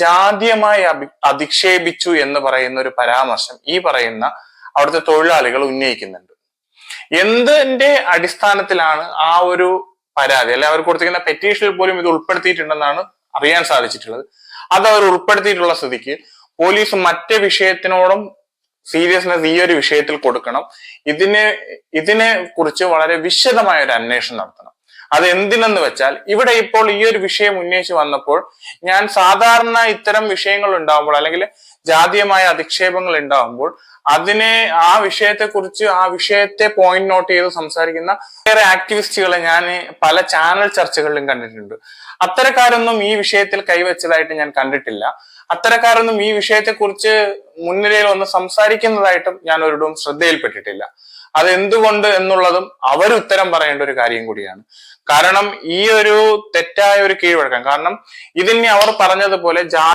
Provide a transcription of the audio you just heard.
ജാതീയമായി അഭി അധിക്ഷേപിച്ചു എന്ന് പറയുന്ന ഒരു പരാമർശം ഈ പറയുന്ന അവിടുത്തെ തൊഴിലാളികൾ ഉന്നയിക്കുന്നുണ്ട്. എന്തിന്റെ അടിസ്ഥാനത്തിലാണ് ആ ഒരു പരാതി? അല്ലെ അവർ കൊടുത്തിരിക്കുന്ന പെറ്റീഷനിൽ പോലും ഇത് ഉൾപ്പെടുത്തിയിട്ടുണ്ടെന്നാണ് അറിയാൻ സാധിച്ചിട്ടുള്ളത്. അത് അവർ ഉൾപ്പെടുത്തിയിട്ടുള്ള സ്ഥിതിക്ക് പോലീസ് മറ്റേ വിഷയത്തിനോടും സീരിയസ്നെസ് ഈ ഒരു വിഷയത്തിൽ കൊടുക്കണം. ഇതിനെ ഇതിനെ കുറിച്ച് വളരെ വിശദമായ ഒരു അന്വേഷണം നടത്തണം. അത് എന്തിനെന്ന് വെച്ചാൽ ഇവിടെ ഇപ്പോൾ ഈ ഒരു വിഷയം ഉന്നയിച്ചു വന്നപ്പോൾ ഞാൻ സാധാരണ ഇത്തരം വിഷയങ്ങൾ ഉണ്ടാകുമ്പോൾ അല്ലെങ്കിൽ ജാതീയമായ അധിക്ഷേപങ്ങൾ ഉണ്ടാകുമ്പോൾ അതിനെ ആ വിഷയത്തെ കുറിച്ച് ആ വിഷയത്തെ പോയിന്റ് നോട്ട് ചെയ്ത് സംസാരിക്കുന്ന വേറെ ആക്ടിവിസ്റ്റുകളെ ഞാൻ പല ചാനൽ ചർച്ചകളിലും കണ്ടിട്ടുണ്ട്. അത്തരക്കാരൊന്നും ഈ വിഷയത്തിൽ കൈവച്ചതായിട്ട് ഞാൻ കണ്ടിട്ടില്ല. അത്തരക്കാരൊന്നും ഈ വിഷയത്തെ കുറിച്ച് മുൻനിരയിൽ ഒന്ന് സംസാരിക്കുന്നതായിട്ടും ഞാൻ ഒരിടവും ശ്രദ്ധയിൽപ്പെട്ടിട്ടില്ല. അത് എന്തുകൊണ്ട് എന്നുള്ളതും അവർ ഉത്തരം പറയേണ്ട ഒരു കാര്യം കൂടിയാണ്. കാരണം ഈ ഒരു തെറ്റായ ഒരു കീഴ്വഴക്കം. കാരണം ഇതിനെ അവർ പറഞ്ഞതുപോലെ ജാ